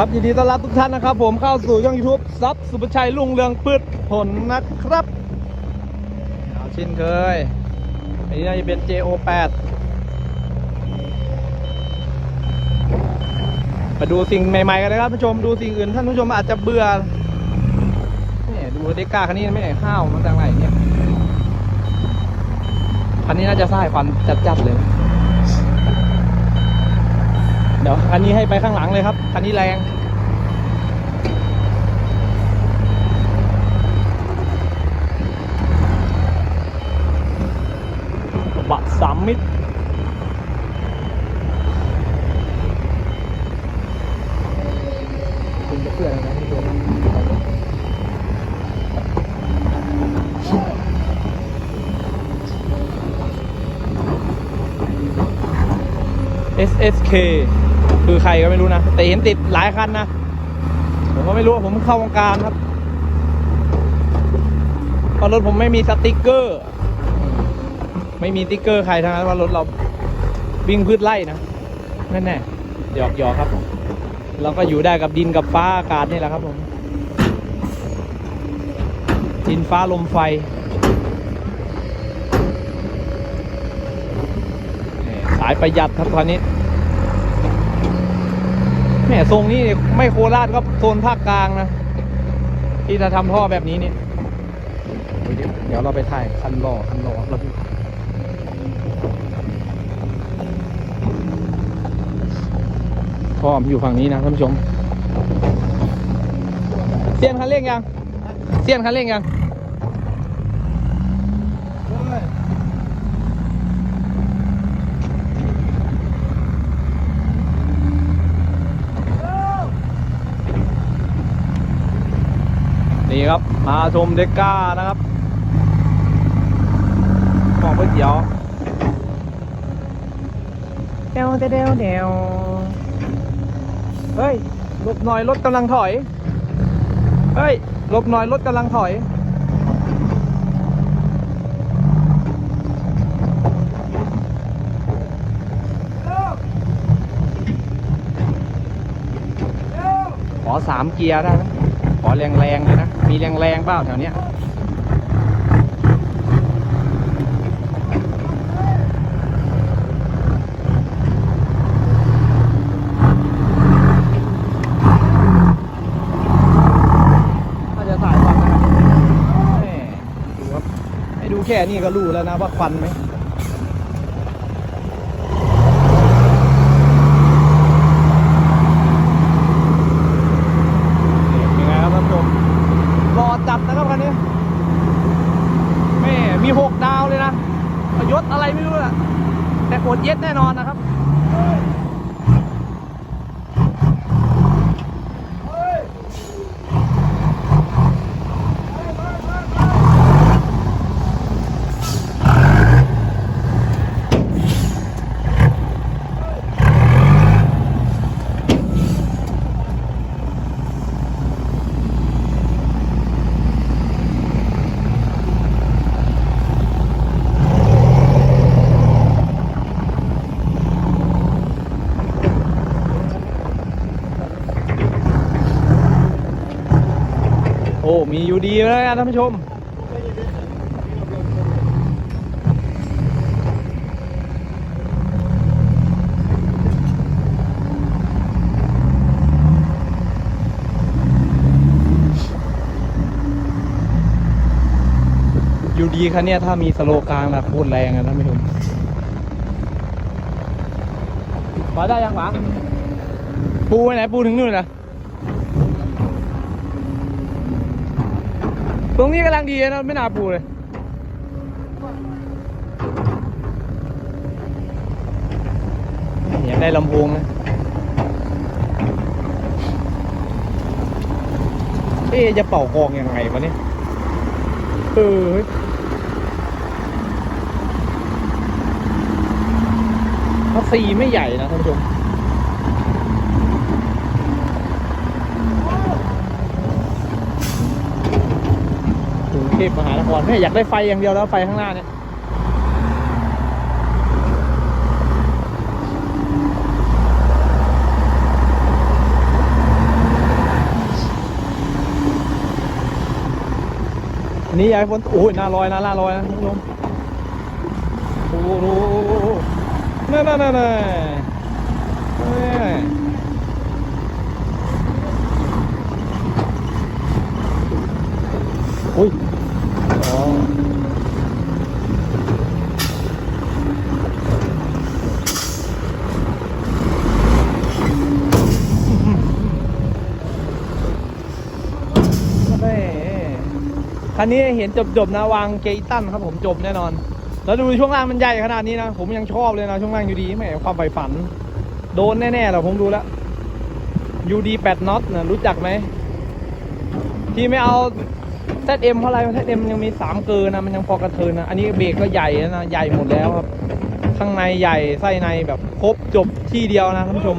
ครับยินดีต้อนรับทุกท่านนะครับ ผมเข้าสู่ช่อง YouTube ซับสุภชัยลุงเรืองพืชผลนะครับเอาช่นเคยอันนี้จะเป็น JO8 มาดูสิ่งใหม่ๆกันนะครับผู้ชมดูสิ่งอื่นท่านผู้ชมอาจจะเบื่อเนี่ยดูเด็กก้าคันนี้ไม่ไหนข้าวมันจากไหนเนี่ยคันนี้น่าจะสายฟันจัดๆเลย เดี๋ยวคันนี้ให้ไปข้างหลังเลยครับ คันนี้แรงบัตรสามมิตรคุณจะเพื่ออะไรนะพี่ตัว SSK คื คือใครก็ไม่รู้นะ แต่เห็นติดหลายคันนะ ผมก็ไม่รู้ผมเข้าวงการครับเพราะรถผมไม่มีสติกเกอร์ ไม่มีสติ๊กเกอร์ใครทั้งนั้นว่ารถเราวิ่งพืชไร่นะแน่แน่หยอกหยอกครับผมเราก็อยู่ได้กับดินกับฟ้าอากาศนี่แหละครับผม ดินฟ้าลมไฟสายประหยัดครับตอนนี้ แหม่ทรงนี้ไม่โคราชก็โซนภาคกลางนะ ที่จะทำท่อแบบนี้เนี่ยเดี๋ยวเราไปถ่ายคันรอคันรอเราดูท่อมอยู่ฝั่งนี้นะท่านผู้ชม เสียนคันเร่งยัง เสียนคันเร่งยัง ครับ มาชมเด็กก้านะครับของก๋วยเตี๋ยวเดวเดวเดวเดวเฮ้ยหลบหน่อยรถกำลังถอย เฮ้ยหลบหน่อยรถกำลังถอยขอสามเกียร์ได้ไหม ขอแรงๆเลยนะ มีแรงๆเปล่าแถวเนี้ยถ้าจะสายควันนะครับแหม่ดูครับให้ดูแค่นี้ก็รู้แล้วนะว่าควันไหม เป็นไงครับท่านผู้ชมรอจัดนะครับคันนี้แม่มีหกดาวเลยนะ ถอะไรไม่รู้นะแต่อดเย็ดแน่นอนนะครับ อ้มีอยู่ดีแล้วนะท่านผู้ชม อยู่ดีคันเนี้ยถ้ามีสโลกลางนะโคตรแรงอะท่านผู้ชมพอได้ยังหวะปูไปไหนปูถึงนู่นนะ ตรงนี้กำลังดีนะไม่น่าปูเลย อยากได้ลำโพงนะเอ๊จะเป่ากองยังไงวะเนี่ยเออพัสซีไม่ใหญ่นะท่านผู้ชม เทพมหานครเนี่ยอยากได้ไฟอย่างเดียวแล้วไฟข้างหน้าเนี่ยนี่ยายฝนโอ้ยน่าลอยนะหน้าลอยนะคุณผู้ชมโอ้โหนั่นนั่นนั่น คันนี้เห็นจบๆนะวางเกยตันครับผมจบแน่นอน แล้วดูช่วงล่างมันใหญ่ขนาดนี้นะ ผมยังชอบเลยนะช่วงล่างอยู่ดีแหมความใฝ่ฝัน โดนแน่ๆแหละผมดูแล้วยูดีแปดน็อตนะรู้จักไหมที่ไม่เอา ZM เอ็มเพราะอะไร ZM ยังมีสามเกินนะมันยังพอกระเทินนะอันนี้เบรกก็ใหญ่นะใหญ่หมดแล้วครับ ข้างในใหญ่ไส้ในแบบครบจบที่เดียวนะท่านผู้ชม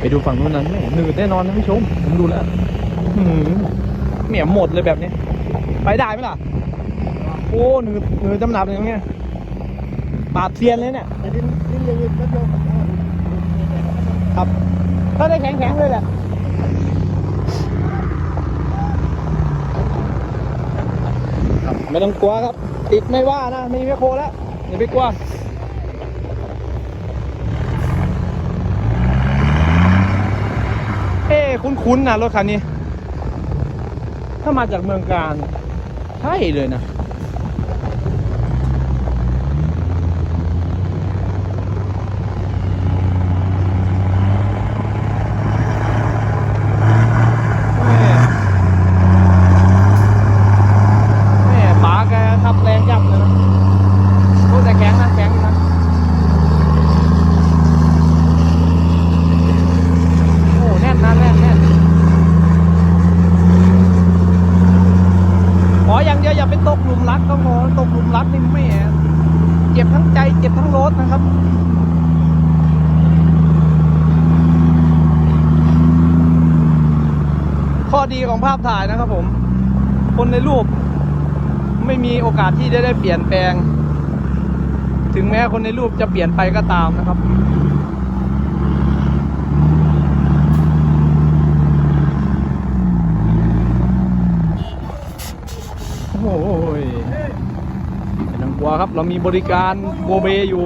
ไปดูฝั่งนู้นนั้นแม่หนืดแน่นอนท่านผู้ชม ผมดูแล้วหืมเหมียหมดเลยแบบนี้ ไปได้ไหมล่ะ โอ้หนืดหนืดจำหนับอย่างเงี้ยปราบเซียนเลยเนี่ยครับ ถ้าได้แข็งแข็งๆเลยแหละไม่ต้องกลัวครับ ติดไม่ว่านะ ไมีแมคโคแล้วอย่าไปกลัว เอ้ คุ้นๆนะรถคันนี้ ถ้ามาจากเมืองการ ใช่เลยนะ แม่แม่ป๋าแกขับแรงจับเลยนะโอ้แต่แข็งนะแข็งอยู่นะ โอ้แน่นนะแน่นแน่นขออย่าง เดียวอย่าไปตกหลุมรักก็พอตกหลุมรักนี่ไม่เจ็บทั้งใจเจ็บทั้งรถนะครับข้อดีของภาพถ่ายนะครับผม คนในรูปไม่มีโอกาสที่จะได้เปลี่ยนแปลง ถึงแม้คนในรูปจะเปลี่ยนไปก็ตามนะครับ โอ้ยไม่ต้องกลัวครับ เรามีบริการโบเบอยู่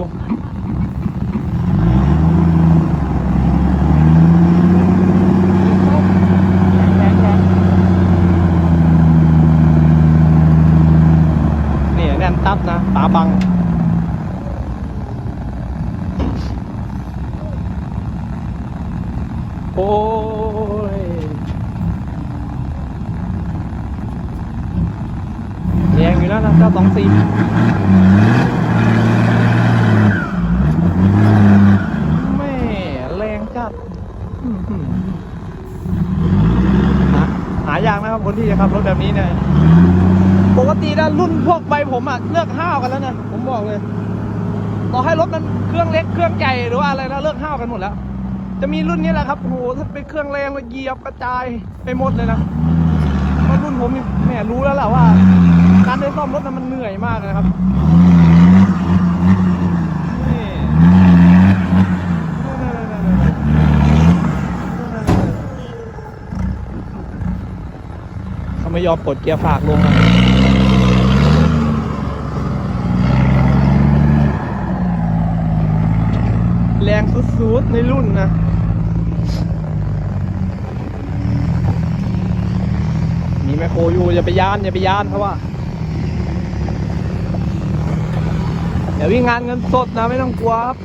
นี่แน่นตับนะตาบังโอ้ยแรง อยู่แล้วนะเจ้าสองสี่แม่แรงจัดอื้อหือหาหายากนะครับคนที่จะขับรถแบบนี้เนี่ยปกตินะรุ่นพวกใบผมอะเลือกห้าวกันแล้วนะผมบอกเลย ต่อให้รถมันเครื่องเล็กเครื่องใหญ่หรือว่าอะไรนะเลิกห้าวกันหมดแล้ว จะมีรุ่นนี้แหละครับโอ้โหถ้าเป็นเครื่องแรงแล้วเหยียบกระจายไปหมดเลยนะเพราะรุ่นผมนี่แหมรู้แล้วแหละว่า การได้ซ่อมรถนั้นมันเหนื่อยมากนะครับเขาไม่ยอมปลดเกียร์ฝากลงนะแรงสุดๆในรุ่นนะมีแมคโครอยู่อย่าไปยานอย่าไปยานเพราะว่า เดี๋ยววิ่งงานเงินสดนะไม่ต้องกลัวครับ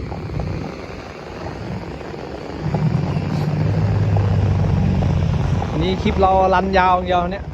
นี่คลิปเรารันยาวอย่างเดียวเนี่ย